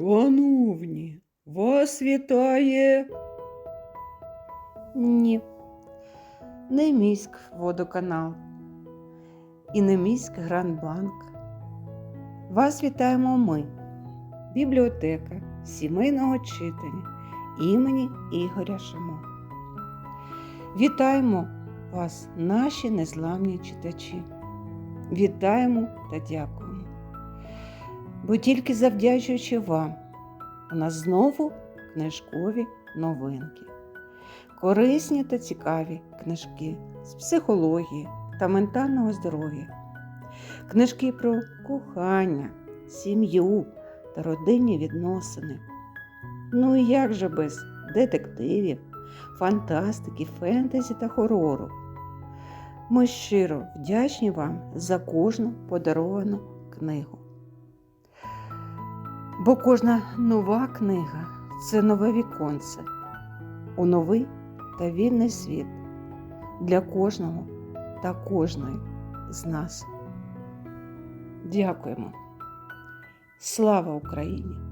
Шановні, вас вітає. Ні. Не міськ водоканал і не міськ Грандбанк. Вас вітаємо ми, бібліотека сімейного читання імені Ігоря Шамо. Вітаємо вас, наші незламні читачі. Вітаємо та дякуємо. Бо тільки завдячуючи вам, у нас знову книжкові новинки корисні та цікаві книжки з психології та ментального здоров'я, книжки про кохання, сім'ю та родинні відносини. Ну і як же без детективів, фантастики, фентезі та хорору. Ми щиро вдячні вам за кожну подаровану книгу. Бо кожна нова книга це нове віконце у новий та вільний світ для кожного та кожної з нас. Дякуємо. Слава Україні!